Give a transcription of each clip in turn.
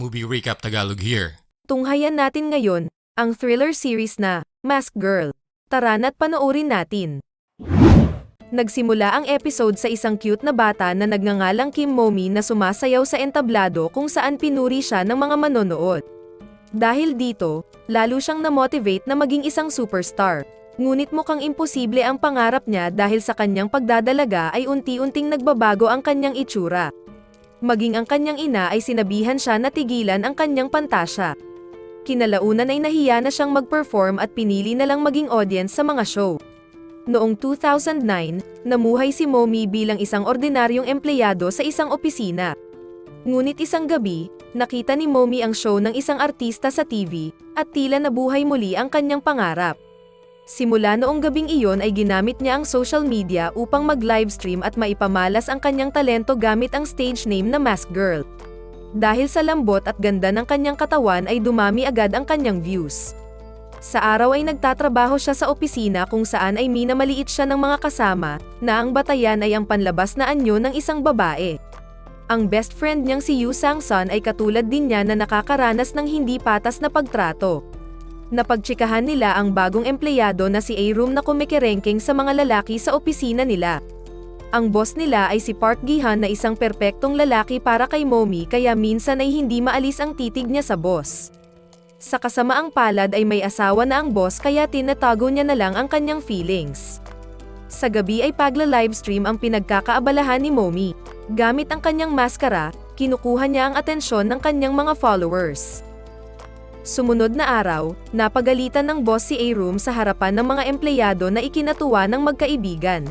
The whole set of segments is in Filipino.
Movie Recap Tagalog here. Tunghayan natin ngayon, ang thriller series na, Mask Girl. Tara na't panoorin natin. Nagsimula ang episode sa isang cute na bata na nagngangalang Kim Momi na sumasayaw sa entablado kung saan pinuri siya ng mga manonood. Dahil dito, lalo siyang na-motivate na maging isang superstar. Ngunit mukhang imposible ang pangarap niya dahil sa kanyang pagdadalaga ay unti-unting nagbabago ang kanyang itsura. Maging ang kanyang ina ay sinabihan siya na tigilan ang kanyang pantasya. Kinalaunan ay nahiya na siyang mag-perform at pinili na lang maging audience sa mga show. Noong 2009, namuhay si Momi bilang isang ordinaryong empleyado sa isang opisina. Ngunit isang gabi, nakita ni Momi ang show ng isang artista sa TV, at tila nabuhay muli ang kanyang pangarap. Simula noong gabing iyon ay ginamit niya ang social media upang mag-livestream at maipamalas ang kanyang talento gamit ang stage name na Mask Girl. Dahil sa lambot at ganda ng kanyang katawan ay dumami agad ang kanyang views. Sa araw ay nagtatrabaho siya sa opisina kung saan ay minamaliit siya ng mga kasama, na ang batayan ay ang panlabas na anyo ng isang babae. Ang best friend niyang si Yu Sang-sun ay katulad din niya na nakakaranas ng hindi patas na pagtrato. Napagtsikahan nila ang bagong empleyado na si A-Room na kumikirenking sa mga lalaki sa opisina nila. Ang boss nila ay si Park Gi-han na isang perpektong lalaki para kay Momi kaya minsan ay hindi maalis ang titig niya sa boss. Sa kasamaang palad ay may asawa na ang boss kaya tinatago niya na lang ang kanyang feelings. Sa gabi ay pagla-livestream ang pinagkakaabalahan ni Momi. Gamit ang kanyang maskara, kinukuha niya ang atensyon ng kanyang mga followers. Sumunod na araw, napagalitan ng boss si A-Room sa harapan ng mga empleyado na ikinatuwa ng magkaibigan.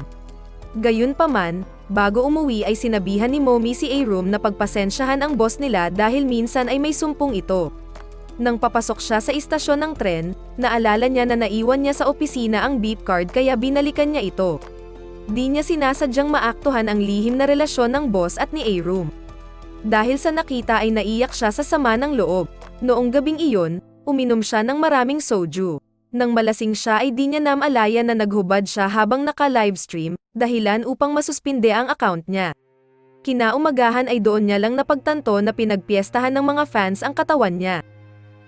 Gayunpaman, bago umuwi ay sinabihan ni Momi si A-Room na pagpasensyahan ang boss nila dahil minsan ay may sumpong ito. Nang papasok siya sa istasyon ng tren, naalala niya na naiwan niya sa opisina ang beep card kaya binalikan niya ito. Di niya sinasadyang maaktuhan ang lihim na relasyon ng boss at ni A-Room. Dahil sa nakita ay naiyak siya sa sama ng loob. Noong gabing iyon, uminom siya ng maraming soju. Nang malasing siya ay di niya namalaya na naghubad siya habang naka-livestream, dahilan upang masuspinde ang account niya. Kinaumagahan ay doon niya lang napagtanto na pinagpiestahan ng mga fans ang katawan niya.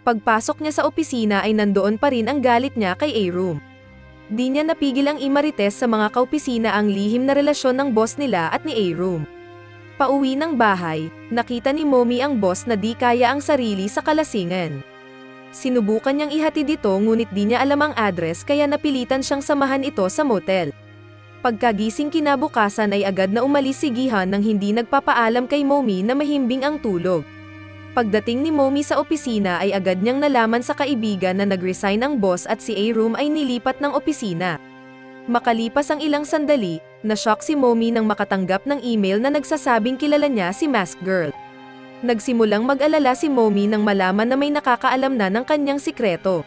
Pagpasok niya sa opisina ay nandoon pa rin ang galit niya kay A-Room. Di niya napigil ang imarites sa mga kaopisina ang lihim na relasyon ng boss nila at ni A-Room. Pauwi ng bahay, nakita ni Momi ang boss na di kaya ang sarili sa kalasingan. Sinubukan niyang ihatid ito ngunit di niya alam ang address kaya napilitan siyang samahan ito sa motel. Pagkagising kinabukasan ay agad na umalis si Gihan nang hindi nagpapaalam kay Momi na mahimbing ang tulog. Pagdating ni Momi sa opisina ay agad niyang nalaman sa kaibigan na nag-resign ang boss at si A-Room ay nilipat ng opisina. Makalipas ang ilang sandali, na-shock si Momi nang makatanggap ng email na nagsasabing kilala niya si Mask Girl. Nagsimulang mag-alala si Momi nang malaman na may nakakaalam na ng kanyang sikreto.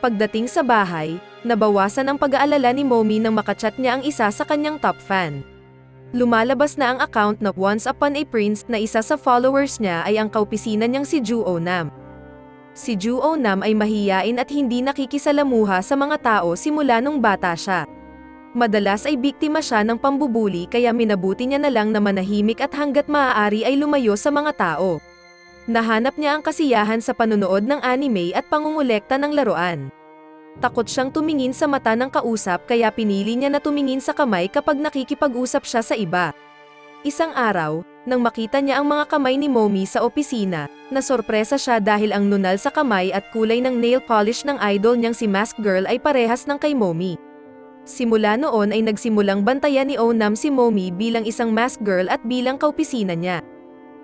Pagdating sa bahay, nabawasan ang pag-aalala ni Momi nang makachat niya ang isa sa kanyang top fan. Lumalabas na ang account na Once Upon a Prince na isa sa followers niya ay ang kaopisina niyang si Ju Nam. Si Ju Nam ay mahiyain at hindi nakikisalamuha sa mga tao simula nung bata siya. Madalas ay biktima siya ng pambubuli kaya minabuti niya na lang na manahimik at hanggat maaari ay lumayo sa mga tao. Nahanap niya ang kasiyahan sa panonood ng anime at pangungulekta ng laruan. Takot siyang tumingin sa mata ng kausap kaya pinili niya na tumingin sa kamay kapag nakikipag-usap siya sa iba. Isang araw, nang makita niya ang mga kamay ni Momi sa opisina, nasorpresa siya dahil ang nunal sa kamay at kulay ng nail polish ng idol niyang si Mask Girl ay parehas ng kay Momi. Simula noon ay nagsimulang bantayan ni Onam si Momi bilang isang mask girl at bilang kaopisina niya.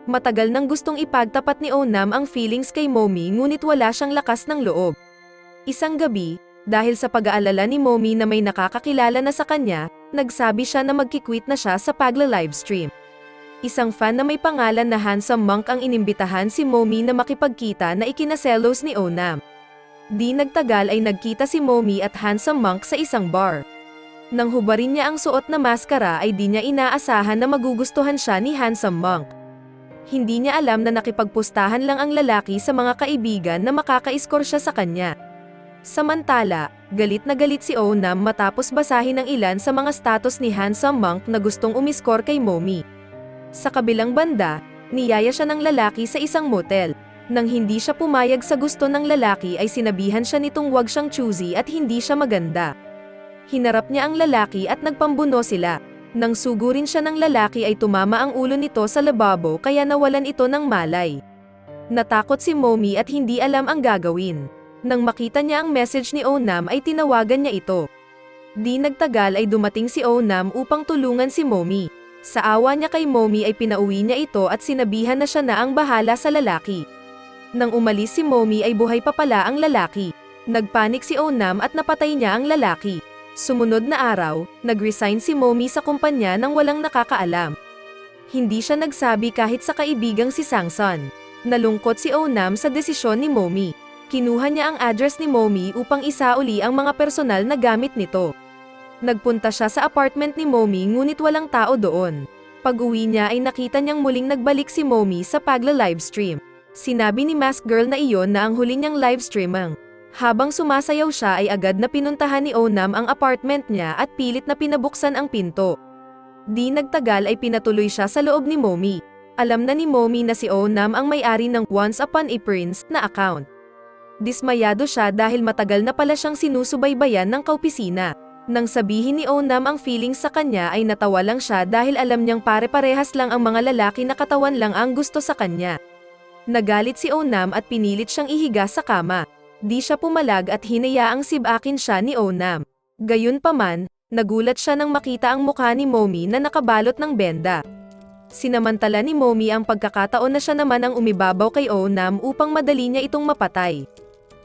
Matagal nang gustong ipagtapat ni Onam ang feelings kay Momi ngunit wala siyang lakas ng loob. Isang gabi, dahil sa pag-aalala ni Momi na may nakakakilala na sa kanya, nagsabi siya na magkikwit na siya sa pagla-livestream. Isang fan na may pangalan na Handsome Monk ang inimbitahan si Momi na makipagkita na ikinaselos ni Onam. Di nagtagal ay nagkita si Momi at Handsome Monk sa isang bar. Nang hubarin niya ang suot na maskara ay di niya inaasahan na magugustuhan siya ni Handsome Monk. Hindi niya alam na nakipagpustahan lang ang lalaki sa mga kaibigan na makaka-score siya sa kanya. Samantala, galit na galit si Onam matapos basahin ang ilan sa mga status ni Handsome Monk na gustong umiskor kay Momi. Sa kabilang banda, niyaya siya ng lalaki sa isang motel. Nang hindi siya pumayag sa gusto ng lalaki ay sinabihan siya nitong wag siyang choosy at hindi siya maganda. Hinarap niya ang lalaki at nagpambuno sila. Nang sugurin siya ng lalaki ay tumama ang ulo nito sa lababo kaya nawalan ito ng malay. Natakot si Momi at hindi alam ang gagawin. Nang makita niya ang message ni Onam ay tinawagan niya ito. Di nagtagal ay dumating si Onam upang tulungan si Momi. Sa awa niya kay Momi ay pinauwi niya ito at sinabihan na siya na ang bahala sa lalaki. Nang umalis si Momi ay buhay pa pala ang lalaki. Nagpanik si Onam at napatay niya ang lalaki. Sumunod na araw, nag-resign si Momi sa kumpanya nang walang nakakaalam. Hindi siya nagsabi kahit sa kaibigang si Sangson. Nalungkot si Onam sa desisyon ni Momi. Kinuha niya ang address ni Momi upang isauli ang mga personal na gamit nito. Nagpunta siya sa apartment ni Momi ngunit walang tao doon. Pag-uwi niya ay nakita niyang muling nagbalik si Momi sa pagla-livestream. Sinabi ni Mask Girl na iyon na ang huli niyang livestreamang. Habang sumasayaw siya ay agad na pinuntahan ni Onam ang apartment niya at pilit na pinabuksan ang pinto. Di nagtagal ay pinatuloy siya sa loob ni Momi. Alam na ni Momi na si Onam ang may-ari ng Once Upon a Prince na account. Dismayado siya dahil matagal na pala siyang sinusubaybayan ng kaupisina. Nang sabihin ni Onam ang feelings sa kanya ay natawa lang siya dahil alam niyang pare-parehas lang ang mga lalaki na katawan lang ang gusto sa kanya. Nagalit si Onam at pinilit siyang ihiga sa kama. Di siya pumalag at hinayaang sibakin siya ni Onam. Gayunpaman, nagulat siya nang makita ang mukha ni Momi na nakabalot ng benda. Sinamantala ni Momi ang pagkakataon na siya naman ang umibabaw kay Onam upang madali niya itong mapatay.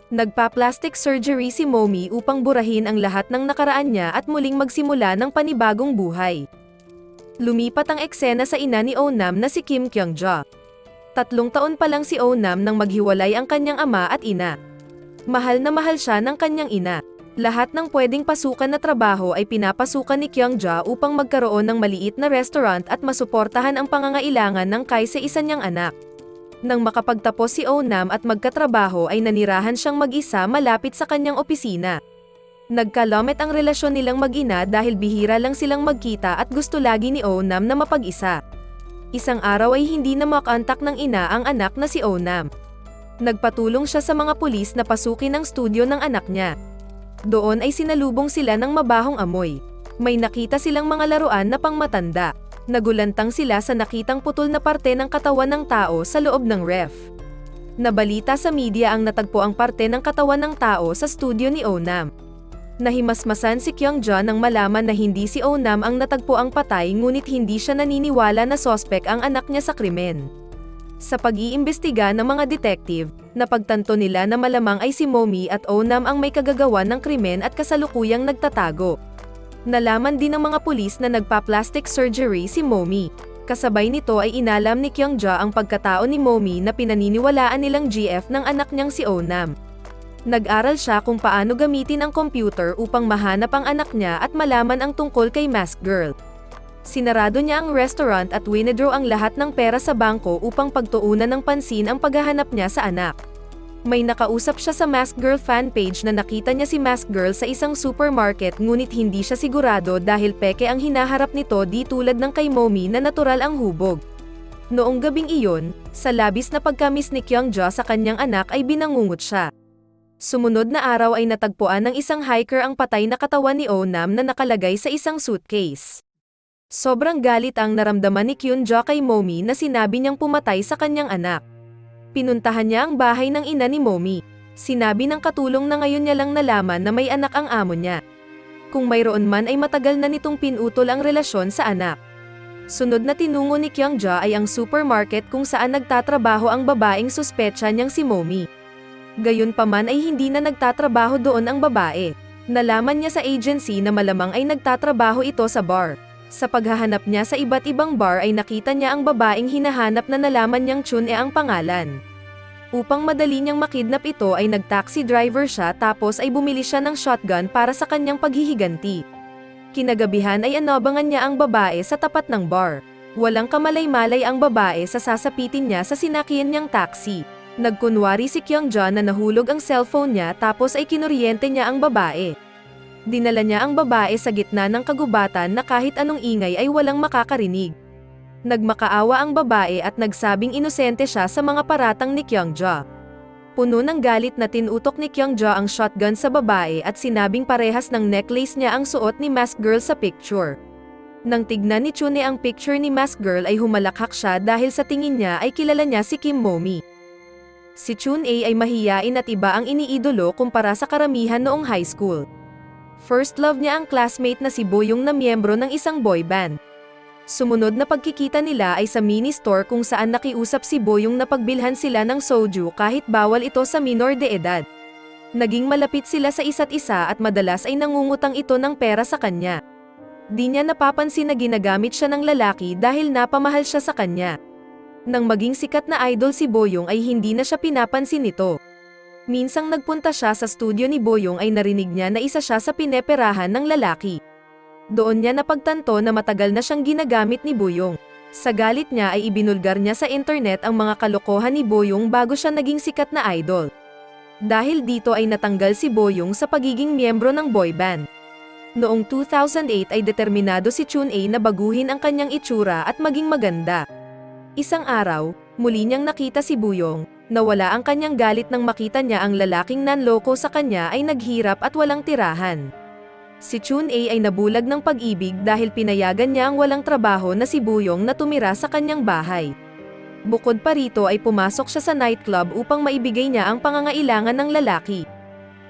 Nagpa-plastic surgery si Momi upang burahin ang lahat ng nakaraan niya at muling magsimula ng panibagong buhay. Lumipat ang eksena sa ina ni Onam na si Kim Kyung-ja. Tatlong taon pa lang si Onam nang maghiwalay ang kanyang ama at ina. Mahal na mahal siya ng kanyang ina. Lahat ng pwedeng pasukan na trabaho ay pinapasukan ni Kyung-ja upang magkaroon ng maliit na restaurant at masuportahan ang pangangailangan ng kaysa isa niyang anak. Nang makapagtapos si Onam at magkatrabaho ay nanirahan siyang mag-isa malapit sa kanyang opisina. Nagkalamet ang relasyon nilang mag-ina dahil bihira lang silang magkita at gusto lagi ni Onam na mapag-isa. Isang araw ay hindi na makontak ng ina ang anak na si Onam. Nagpatulong siya sa mga pulis na pasukin ang studio ng anak niya. Doon ay sinalubong sila ng mabahong amoy. May nakita silang mga laruan na pangmatanda. Nagulantang sila sa nakitang putol na parte ng katawan ng tao sa loob ng ref. Nabalita sa media ang natagpo ang parte ng katawan ng tao sa studio ni Onam. Nahimasmasan si Kyung-ja nang malaman na hindi si Onam ang natagpo ang patay ngunit hindi siya naniniwala na sospek ang anak niya sa krimen. Sa pag-iimbestiga ng mga detective, napagtanto nila na malamang ay si Momi at Onam ang may kagagawa ng krimen at kasalukuyang nagtatago. Nalaman din ng mga pulis na nagpa-plastic surgery si Momi. Kasabay nito ay inalam ni Kyung-ja ang pagkatao ni Momi na pinaniniwalaan nilang GF ng anak niyang si Onam. Nag-aral siya kung paano gamitin ang computer upang mahanap ang anak niya at malaman ang tungkol kay Mask Girl. Sinarado niya ang restaurant at winidraw ang lahat ng pera sa bangko upang pagtuunan ng pansin ang paghahanap niya sa anak. May nakausap siya sa Mask Girl fan page na nakita niya si Mask Girl sa isang supermarket ngunit hindi siya sigurado dahil peke ang hinaharap nito di tulad ng kay Momi na natural ang hubog. Noong gabing iyon, sa labis na pagkamis ni Kyung-ja sa kanyang anak ay binangungot siya. Sumunod na araw ay natagpuan ng isang hiker ang patay na katawan ni Onam na nakalagay sa isang suitcase. Sobrang galit ang naramdaman ni Kyun-ja kay Momi na sinabi niyang pumatay sa kanyang anak. Pinuntahan niya ang bahay ng ina ni Momi. Sinabi ng katulong na ngayon niya lang nalaman na may anak ang amo niya. Kung mayroon man ay matagal na nitong pinutol ang relasyon sa anak. Sunod na tinungo ni Kyung-ja ay ang supermarket kung saan nagtatrabaho ang babaeng suspetsa niyang si Momi. Gayunpaman ay hindi na nagtatrabaho doon ang babae. Nalaman niya sa agency na malamang ay nagtatrabaho ito sa bar. Sa paghahanap niya sa iba't ibang bar ay nakita niya ang babaeng hinahanap na nalaman niyang Chun e ang pangalan. Upang madali niyang makidnap ito ay nag-taxi driver siya tapos ay bumili siya ng shotgun para sa kanyang paghihiganti. Kinagabihan ay anabangan niya ang babae sa tapat ng bar. Walang kamalay-malay ang babae sa sasapitin niya sa sinakyan niyang taxi. Nagkunwari si Kyung-ja na nahulog ang cellphone niya tapos ay kinuryente niya ang babae. Dinala niya ang babae sa gitna ng kagubatan na kahit anong ingay ay walang makakarinig. Nagmakaawa ang babae at nagsabing inosente siya sa mga paratang ni Kyungja. Puno ng galit na tinutok ni Kyungja ang shotgun sa babae at sinabing parehas ng necklace niya ang suot ni Mask Girl sa picture. Nang tignan ni Chune ang picture ni Mask Girl ay humalakhak siya dahil sa tingin niya ay kilala niya si Kim Momi. Si Chun A ay mahiyain at iba ang iniidolo kumpara sa karamihan noong high school. First love niya ang classmate na si Boyong na miyembro ng isang boy band. Sumunod na pagkikita nila ay sa mini store kung saan nakiusap si Boyong na pagbilhan sila ng soju kahit bawal ito sa minor de edad. Naging malapit sila sa isa't isa at madalas ay nangungutang ito ng pera sa kanya. Di niya napapansin na ginagamit siya ng lalaki dahil napamahal siya sa kanya. Nang maging sikat na idol si Boyong ay hindi na siya pinapansin nito. Minsang nagpunta siya sa studio ni Boyong ay narinig niya na isa siya sa pineperahan ng lalaki. Doon niya napagtanto na matagal na siyang ginagamit ni Boyong. Sa galit niya ay ibinulgar niya sa internet ang mga kalokohan ni Boyong bago siya naging sikat na idol. Dahil dito ay natanggal si Boyong sa pagiging miyembro ng boy band. Noong 2008 ay determinado si Chun A na baguhin ang kanyang itsura at maging maganda. Isang araw, muli niyang nakita si Buyong, nawala ang kanyang galit nang makita niya ang lalaking nanloko sa kanya ay naghirap at walang tirahan. Si Chun A ay nabulag ng pag-ibig dahil pinayagan niya ang walang trabaho na si Buyong na tumira sa kanyang bahay. Bukod pa rito ay pumasok siya sa nightclub upang maibigay niya ang pangangailangan ng lalaki.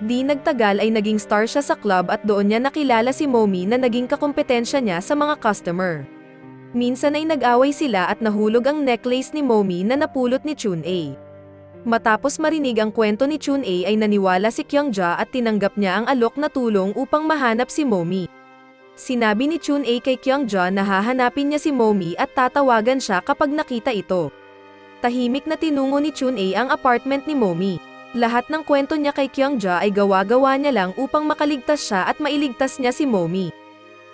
Di nagtagal ay naging star siya sa club at doon niya nakilala si Momi na naging kakompetensya niya sa mga customer. Minsan ay nag-away sila at nahulog ang necklace ni Momi na napulot ni Chun A. Matapos marinig ang kwento ni Chun A ay naniwala si Kyungja at tinanggap niya ang alok na tulong upang mahanap si Momi. Sinabi ni Chun A kay Kyungja na hahanapin niya si Momi at tatawagan siya kapag nakita ito. Tahimik na tinungo ni Chun A ang apartment ni Momi. Lahat ng kwento niya kay Kyungja ay gawa-gawa niya lang upang makaligtas siya at mailigtas niya si Momi.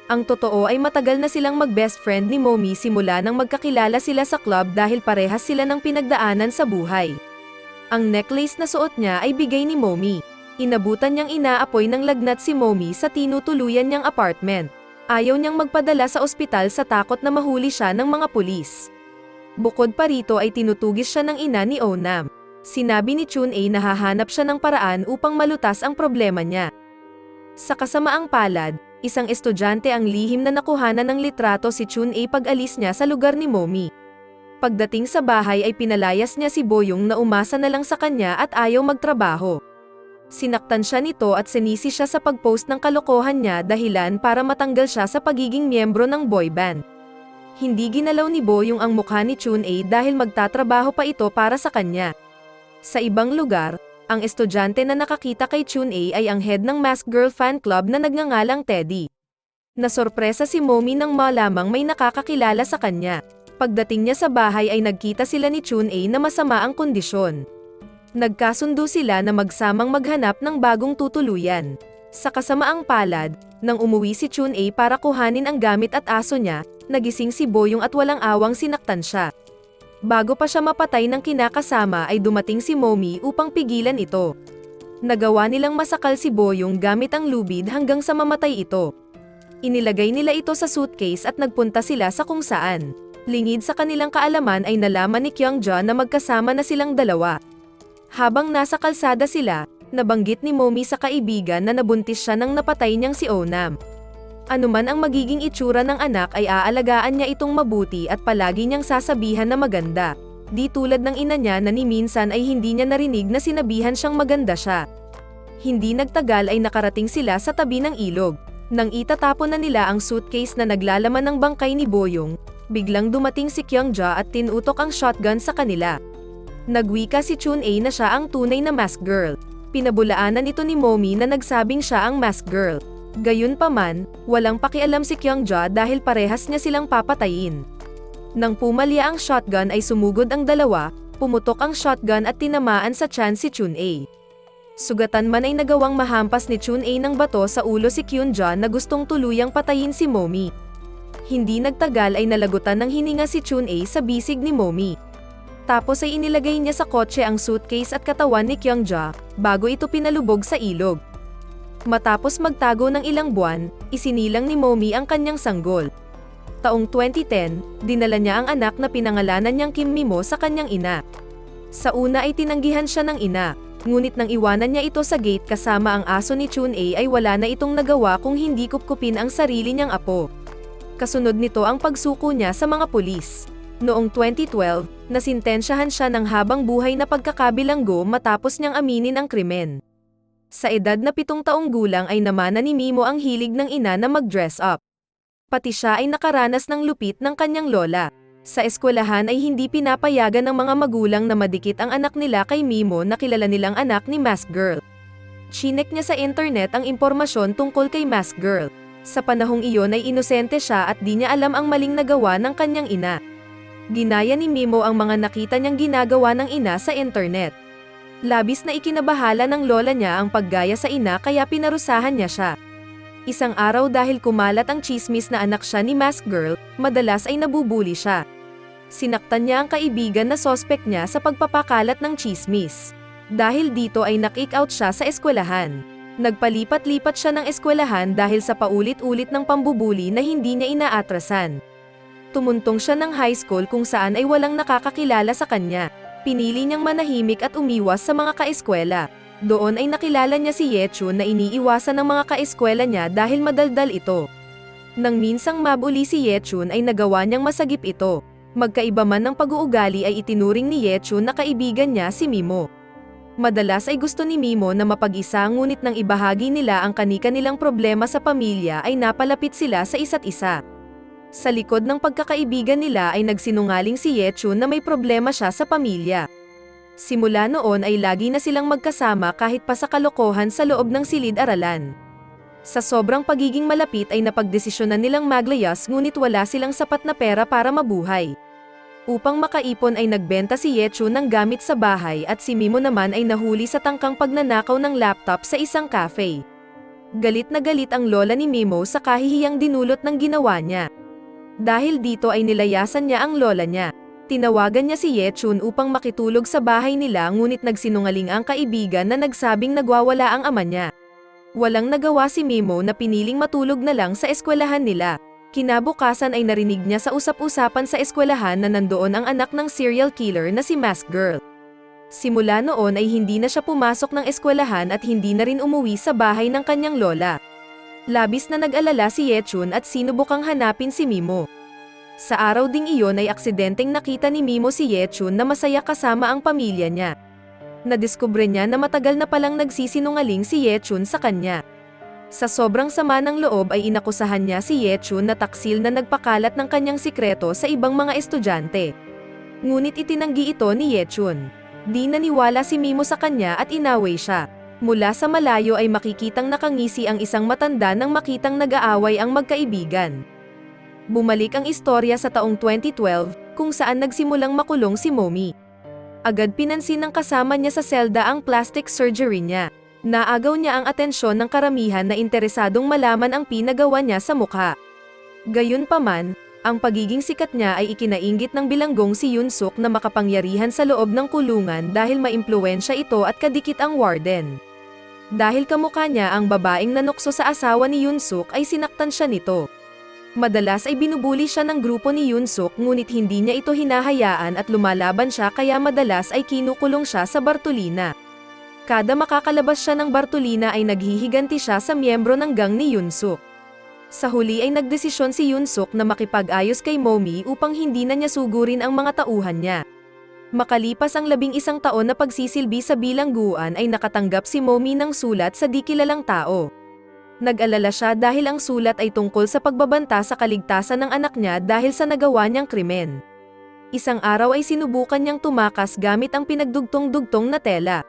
Ang totoo ay matagal na silang mag-best friend ni Momi simula nang magkakilala sila sa club dahil parehas sila ng pinagdaanan sa buhay. Ang necklace na suot niya ay bigay ni Momi. Inabutan niyang inaapoy ng lagnat si Momi sa tinutuluyan niyang apartment. Ayaw niyang magpadala sa ospital sa takot na mahuli siya ng mga pulis. Bukod pa rito ay tinutugis siya ng ina ni Onam. Sinabi ni Chun A na hahanap siya ng paraan upang malutas ang problema niya. Sa kasamaang palad, isang estudyante ang lihim na nakuhanan ng litrato si Chun A pag-alis niya sa lugar ni Momi. Pagdating sa bahay ay pinalayas niya si Boyong na umasa na lang sa kanya at ayaw magtrabaho. Sinaktan siya nito at sinisi siya sa pag-post ng kalokohan niya dahilan para matanggal siya sa pagiging miyembro ng boy band. Hindi ginalaw ni Boyong ang mukha ni Chun A dahil magtatrabaho pa ito para sa kanya. Sa ibang lugar, ang estudyante na nakakita kay Chun A ay ang head ng Mask Girl fan club na nagngangalang Teddy. Nasorpresa si Momi nang malamang may nakakakilala sa kanya. Pagdating niya sa bahay ay nagkita sila ni Chun A na masama ang kondisyon. Nagkasundo sila na magsamang maghanap ng bagong tutuluyan. Sa kasamaang palad, nang umuwi si Chun A para kuhanin ang gamit at aso niya, nagising si Boyong at walang awang sinaktan siya. Bago pa siya mapatay ng kinakasama ay dumating si Momi upang pigilan ito. Nagawa nilang masakal si Boyong gamit ang lubid hanggang sa mamatay ito. Inilagay nila ito sa suitcase at nagpunta sila sa kung saan. Lingid sa kanilang kaalaman ay nalaman ni Kyungja na magkasama na silang dalawa. Habang nasa kalsada sila, nabanggit ni Momi sa kaibigan na nabuntis siya nang napatay niyang si Onam. Anuman ang magiging itsura ng anak ay aalagaan niya itong mabuti at palagi niyang sasabihan na maganda. Di tulad ng ina niya na ni minsan ay hindi niya narinig na sinabihan siyang maganda siya. Hindi nagtagal ay nakarating sila sa tabi ng ilog. Nang itatapon na nila ang suitcase na naglalaman ng bangkay ni Boyong, biglang dumating si Kyungja at tinutok ang shotgun sa kanila. Nagwika si Chun A na siya ang tunay na mask girl. Pinabulaanan ito ni Momi na nagsabing siya ang mask girl. Gayunpaman, walang pakialam si Kyungja dahil parehas niya silang papatayin. Nang pumalya ang shotgun ay sumugod ang dalawa, pumutok ang shotgun at tinamaan sa tiyan si Chun A. Sugatan man ay nagawang mahampas ni Chun A ng bato sa ulo si Kyunja na gustong tuluyang patayin si Momi. Hindi nagtagal ay nalagutan ng hininga si Chun A sa bisig ni Momi. Tapos ay inilagay niya sa kotse ang suitcase at katawan ni Kyungja, bago ito pinalubog sa ilog. Matapos magtago ng ilang buwan, isinilang ni Momi ang kanyang sanggol. Taong 2010, dinala niya ang anak na pinangalanan niyang Kim Mimo sa kanyang ina. Sa una ay tinanggihan siya ng ina, ngunit nang iwanan niya ito sa gate kasama ang aso ni Chun A ay wala na itong nagawa kung hindi kupkupin ang sarili niyang apo. Kasunod nito ang pagsuko niya sa mga pulis. Noong 2012, nasintensyahan siya ng habang buhay na pagkakabilanggo matapos niyang aminin ang krimen. Sa edad na pitong taong gulang ay namana ni Mimo ang hilig ng ina na mag-dress up. Pati siya ay nakaranas ng lupit ng kanyang lola. Sa eskwelahan ay hindi pinapayagan ng mga magulang na madikit ang anak nila kay Mimo na kilala nilang anak ni Mask Girl. Chinek niya sa internet ang impormasyon tungkol kay Mask Girl. Sa panahong iyon ay inosente siya at di niya alam ang maling nagawa ng kanyang ina. Ginaya ni Mimo ang mga nakita niyang ginagawa ng ina sa internet. Labis na ikinabahala ng lola niya ang paggaya sa ina kaya pinarusahan niya siya. Isang araw dahil kumalat ang chismis na anak siya ni Mask Girl, madalas ay nabubuli siya. Sinaktan niya ang kaibigan na sospek niya sa pagpapakalat ng chismis. Dahil dito ay nak out siya sa eskwelahan. Nagpalipat-lipat siya ng eskwelahan dahil sa paulit-ulit ng pambubuli na hindi niya inaatrasan. Tumuntong siya ng high school kung saan ay walang nakakakilala sa kanya. Pinili niyang manahimik at umiwas sa mga kaeskwela. Doon ay nakilala niya si Yechun na iniiwasan ng mga kaeskwela niya dahil madaldal ito. Nang minsang mabuli si Yechun ay nagawa niyang masagip ito. Magkaiba man ng pag-uugali ay itinuring ni Yechun na kaibigan niya si Mimo. Madalas ay gusto ni Mimo na mapag-isa ngunit nang ibahagi nila ang kanika nilang problema sa pamilya ay napalapit sila sa isa't isa. Sa likod ng pagkakaibigan nila ay nagsinungaling si Yechun na may problema siya sa pamilya. Simula noon ay lagi na silang magkasama kahit pa sa kalokohan sa loob ng silid-aralan. Sa sobrang pagiging malapit ay napagdesisyonan nilang maglayas ngunit wala silang sapat na pera para mabuhay. Upang makaipon ay nagbenta si Yechun ng gamit sa bahay at si Mimo naman ay nahuli sa tangkang pagnanakaw ng laptop sa isang cafe. Galit na galit ang lola ni Mimo sa kahihiyang dinulot ng ginawa niya. Dahil dito ay nilayasan niya ang lola niya. Tinawagan niya si Yechun upang makitulog sa bahay nila ngunit nagsinungaling ang kaibigan na nagsabing nagwawala ang ama niya. Walang nagawa si Mimo na piniling matulog na lang sa eskwelahan nila. Kinabukasan ay narinig niya sa usap-usapan sa eskwelahan na nandoon ang anak ng serial killer na si Mask Girl. Simula noon ay hindi na siya pumasok ng eskwelahan at hindi na rin umuwi sa bahay ng kanyang lola. Labis na nag-alala si Yechun at sinubukang hanapin si Mimo. Sa araw ding iyon ay aksidenteng nakita ni Mimo si Yechun na masaya kasama ang pamilya niya. Nadiskubre niya na matagal na palang nagsisinungaling si Yechun sa kanya. Sa sobrang sama ng loob ay inakusahan niya si Yechun na taksil na nagpakalat ng kanyang sikreto sa ibang mga estudyante. Ngunit itinanggi ito ni Yechun. Di naniwala si Mimo sa kanya at inaway siya. Mula sa malayo ay makikitang nakangisi ang isang matanda nang makitang nag-aaway ang magkaibigan. Bumalik ang istorya sa taong 2012, kung saan nagsimulang makulong si Momi. Agad pinansin ng kasama niya sa selda ang plastic surgery niya. Naagaw niya ang atensyon ng karamihan na interesadong malaman ang pinagawa niya sa mukha. Gayunpaman, ang pagiging sikat niya ay ikinainggit ng bilanggong si Yunsuk na makapangyarihan sa loob ng kulungan dahil maimpluwensya ito at kadikit ang warden. Dahil kamukha niya ang babaeng nanukso sa asawa ni Yunsuk ay sinaktan siya nito. Madalas ay binubuli siya ng grupo ni Yunsuk ngunit hindi niya ito hinahayaan at lumalaban siya kaya madalas ay kinukulong siya sa Bartolina. Kada makakalabas siya ng Bartolina ay naghihiganti siya sa miyembro ng gang ni Yunsuk. Sa huli ay nagdesisyon si Yunsuk na makipag-ayos kay Momi upang hindi na niya sugurin ang mga tauhan niya. Makalipas ang labing isang taon na pagsisilbi sa bilangguan ay nakatanggap si Momi ng sulat sa di kilalang tao. Nag-alala siya dahil ang sulat ay tungkol sa pagbabanta sa kaligtasan ng anak niya dahil sa nagawa niyang krimen. Isang araw ay sinubukan niyang tumakas gamit ang pinagdugtong-dugtong na tela.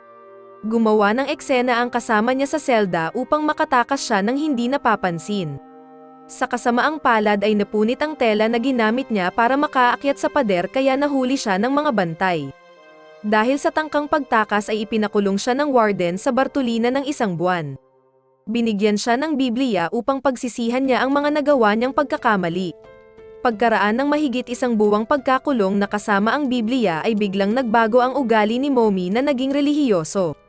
Gumawa ng eksena ang kasama niya sa selda upang makatakas siya ng hindi napapansin. Sa kasamaang palad ay napunit ang tela na ginamit niya para makaakyat sa pader kaya nahuli siya ng mga bantay. Dahil sa tangkang pagtakas ay ipinakulong siya ng warden sa Bartolina ng isang buwan. Binigyan siya ng Biblia upang pagsisihan niya ang mga nagawa niyang pagkakamali. Pagkaraan ng mahigit isang buwang pagkakulong na kasama ang Biblia ay biglang nagbago ang ugali ni Momi na naging relihiyoso.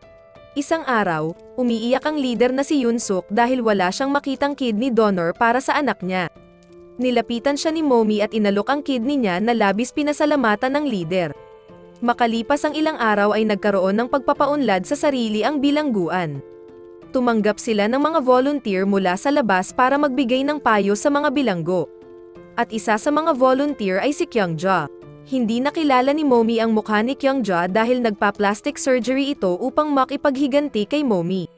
Isang araw, umiiyak ang leader na si Yunsuk dahil wala siyang makitang kidney donor para sa anak niya. Nilapitan siya ni Momi at inalok ang kidney niya na labis pinasalamatan ng leader. Makalipas ang ilang araw ay nagkaroon ng pagpapaunlad sa sarili ang bilangguan. Tumanggap sila ng mga volunteer mula sa labas para magbigay ng payo sa mga bilanggo. At isa sa mga volunteer ay si Kyungja. Hindi nakilala ni Momi ang mukha ni Kyungja dahil nagpa-plastic surgery ito upang makipaghiganti kay Momi.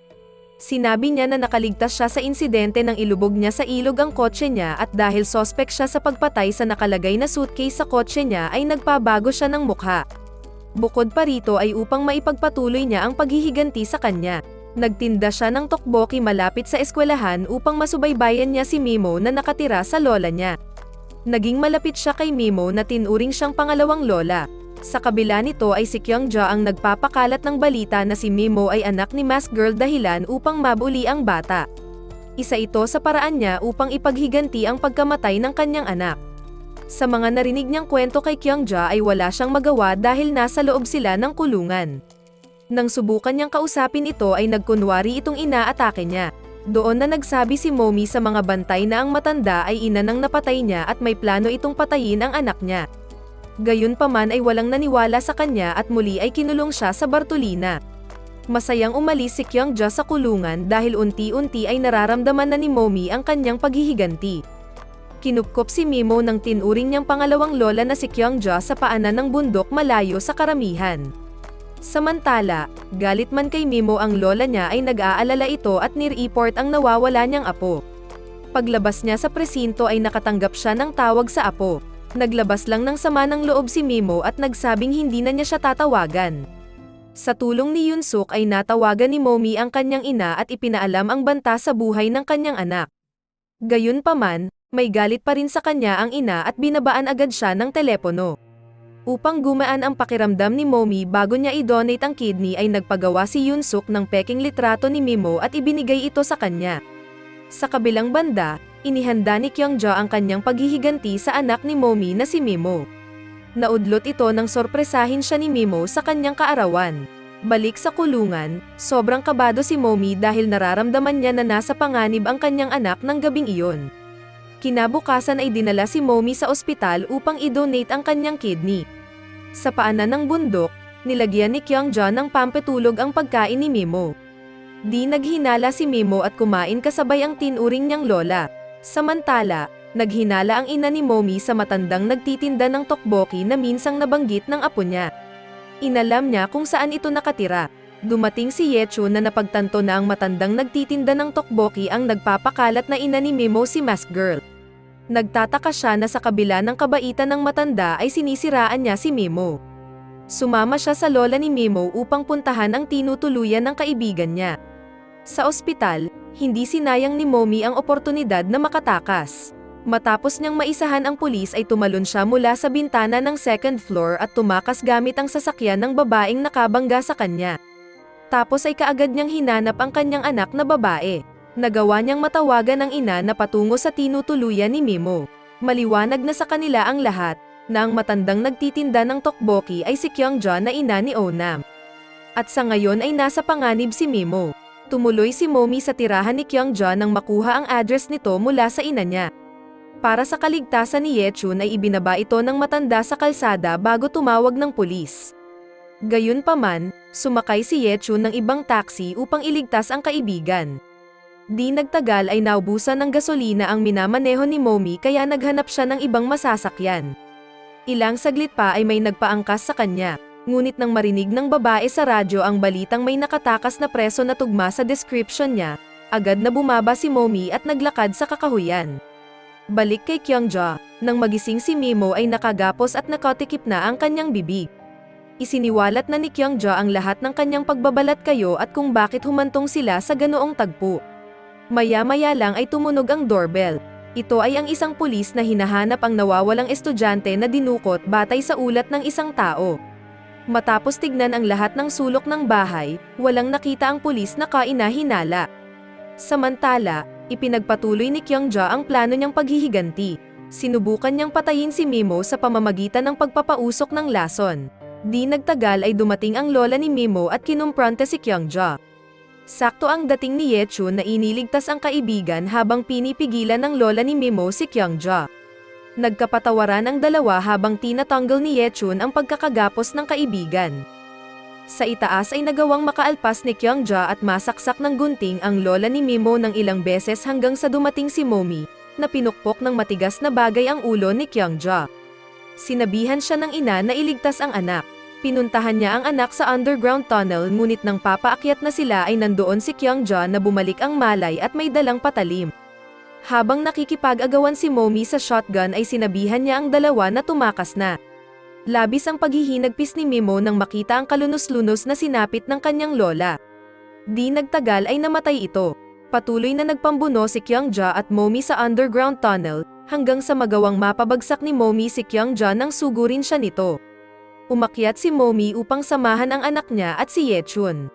Sinabi niya na nakaligtas siya sa insidente nang ilubog niya sa ilog ang kotse niya at dahil sospek siya sa pagpatay sa nakalagay na suitcase sa kotse niya ay nagpabago siya ng mukha. Bukod pa rito ay upang maipagpatuloy niya ang paghihiganti sa kanya. Nagtinda siya ng tokboki malapit sa eskwelahan upang masubaybayan niya si Mimo na nakatira sa lola niya. Naging malapit siya kay Mimo na tinuring siyang pangalawang lola. Sa kabila nito ay si Kyungja ang nagpapakalat ng balita na si Mimo ay anak ni Mask Girl dahilan upang mabuli ang bata. Isa ito sa paraan niya upang ipaghiganti ang pagkamatay ng kanyang anak. Sa mga narinig niyang kwento kay Kyungja ay wala siyang magawa dahil nasa loob sila ng kulungan. Nang subukan niyang kausapin ito ay nagkunwari itong inaatake niya. Doon na nagsabi si Momi sa mga bantay na ang matanda ay ina ng napatay niya at may plano itong patayin ang anak niya. Gayunpaman ay walang naniwala sa kanya at muli ay kinulong siya sa Bartolina. Masayang umalis si Kyungja sa kulungan dahil unti-unti ay nararamdaman na ni Momi ang kanyang paghihiganti. Kinupkop si Mimo ng tinuring niyang pangalawang lola na si Kyungja sa paanan ng bundok malayo sa karamihan. Samantala, galit man kay Mimo ang lola niya ay nag-aalala ito at nireport ang nawawala niyang apo. Paglabas niya sa presinto ay nakatanggap siya ng tawag sa apo. Naglabas lang ng sama ng loob si Mimo at nagsabing hindi na niya siya tatawagan. Sa tulong ni Yunsuk ay natawagan ni Momi ang kanyang ina at ipinaalam ang banta sa buhay ng kanyang anak. Gayunpaman, may galit pa rin sa kanya ang ina at binabaan agad siya ng telepono. Upang gumaan ang pakiramdam ni Momi bago niya i-donate ang kidney ay nagpagawa si Yunsuk ng peking litrato ni Mimo at ibinigay ito sa kanya. Sa kabilang banda, inihanda ni Kyungja ang kanyang paghihiganti sa anak ni Momi na si Mimo. Naudlot ito nang sorpresahin siya ni Mimo sa kanyang kaarawan. Balik sa kulungan, sobrang kabado si Momi dahil nararamdaman niya na nasa panganib ang kanyang anak ng gabing iyon. Kinabukasan ay dinala si Momi sa ospital upang i-donate ang kanyang kidney. Sa paanan ng bundok, nilagyan ni Kyungja ng pampetulog ang pagkain ni Mimo. Di naghinala si Mimo at kumain kasabay ang tinuring niyang lola. Samantala, naghinala ang ina ni Momi sa matandang nagtitinda ng tokboki na minsang nabanggit ng apo niya. Inalam niya kung saan ito nakatira. Dumating si Yecho na napagtanto na ang matandang nagtitinda ng tokboki ang nagpapakalat na ina ni Mimo si Mask Girl. Nagtataka siya na sa kabila ng kabaitan ng matanda ay sinisiraan niya si Mimo. Sumama siya sa lola ni Mimo upang puntahan ang tinutuluyan ng kaibigan niya. Sa ospital, hindi sinayang ni Momi ang oportunidad na makatakas. Matapos niyang maisahan ang pulis ay tumalon siya mula sa bintana ng second floor at tumakas gamit ang sasakyan ng babaeng nakabangga sa kanya. Tapos ay kaagad niyang hinanap ang kanyang anak na babae. Nagawa niyang matawagan ang ina na patungo sa tinutuluyan ni Mimo. Maliwanag na sa kanila ang lahat, na ang matandang nagtitinda ng tokboki ay si Kyungja na ina ni Onam. At sa ngayon ay nasa panganib si Mimo. Tumuloy si Momi sa tirahan ni Kyungja nang makuha ang address nito mula sa ina niya. Para sa kaligtasan ni Yechun ay ibinaba ito ng matanda sa kalsada bago tumawag ng pulis. Gayunpaman, sumakay si Yechun ng ibang taxi upang iligtas ang kaibigan. Di nagtagal ay naubusan ng gasolina ang minamaneho ni Momi kaya naghanap siya ng ibang masasakyan. Ilang saglit pa ay may nagpaangkas sa kanya, ngunit nang marinig ng babae sa radyo ang balitang may nakatakas na preso na tugma sa description niya, agad na bumaba si Momi at naglakad sa kakahuyan. Balik kay Kyungja, nang magising si Mimo ay nakagapos at nakatikip na ang kanyang bibig. Isiniwalat na ni Kyungja ang lahat ng kanyang pagbabalat kayo at kung bakit humantong sila sa ganoong tagpo. Maya-maya lang ay tumunog ang doorbell. Ito ay ang isang pulis na hinahanap ang nawawalang estudyante na dinukot batay sa ulat ng isang tao. Matapos tignan ang lahat ng sulok ng bahay, walang nakita ang pulis na kainahinala. Samantala, ipinagpatuloy ni Kyungja ang plano niyang paghihiganti. Sinubukan niyang patayin si Mimo sa pamamagitan ng pagpapausok ng lason. Di nagtagal ay dumating ang lola ni Mimo at kinumprante si Kyungja. Sakto ang dating ni Yechun na iniligtas ang kaibigan habang pinipigilan ng lola ni Mimo si Kyungja. Nagkapatawaran ang dalawa habang tinatanggal ni Yechun ang pagkakagapos ng kaibigan. Sa itaas ay nagawang makaalpas ni Kyungja at masaksak ng gunting ang lola ni Mimo ng ilang beses hanggang sa dumating si Momi, na pinukpok ng matigas na bagay ang ulo ni Kyungja. Sinabihan siya ng ina na iligtas ang anak. Pinuntahan niya ang anak sa underground tunnel ngunit nang papaakyat na sila ay nandoon si Kyungja na bumalik ang malay at may dalang patalim. Habang nakikipag-agawan si Momi sa shotgun ay sinabihan niya ang dalawa na tumakas na. Labis ang paghihinagpis ni Mimo nang makita ang kalunos-lunos na sinapit ng kanyang lola. Di nagtagal ay namatay ito. Patuloy na nagpambuno si Kyungja at Momi sa underground tunnel, hanggang sa magawang mapabagsak ni Momi si Kyungja nang sugurin siya nito. Umakyat si Momi upang samahan ang anak niya at si Yechun.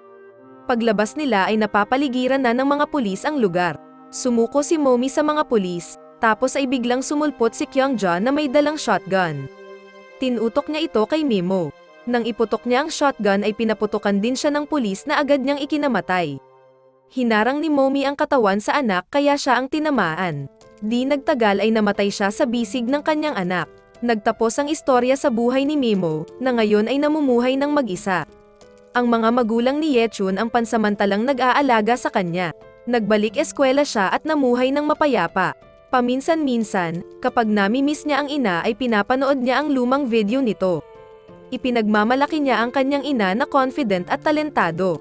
Paglabas nila ay napapaligiran na ng mga pulis ang lugar. Sumuko si Momi sa mga pulis, tapos ay biglang sumulpot si Kyungja na may dalang shotgun. Tinutok niya ito kay Mimo. Nang iputok niya ang shotgun ay pinaputukan din siya ng pulis na agad niyang ikinamatay. Hinarang ni Momi ang katawan sa anak kaya siya ang tinamaan. Di nagtagal ay namatay siya sa bisig ng kanyang anak. Nagtapos ang istorya sa buhay ni Mimo, na ngayon ay namumuhay ng mag-isa. Ang mga magulang ni Yechun ang pansamantalang nag-aalaga sa kanya. Nagbalik eskwela siya at namuhay ng mapayapa. Paminsan-minsan, kapag nami-miss niya ang ina ay pinapanood niya ang lumang video nito. Ipinagmamalaki niya ang kanyang ina na confident at talentado.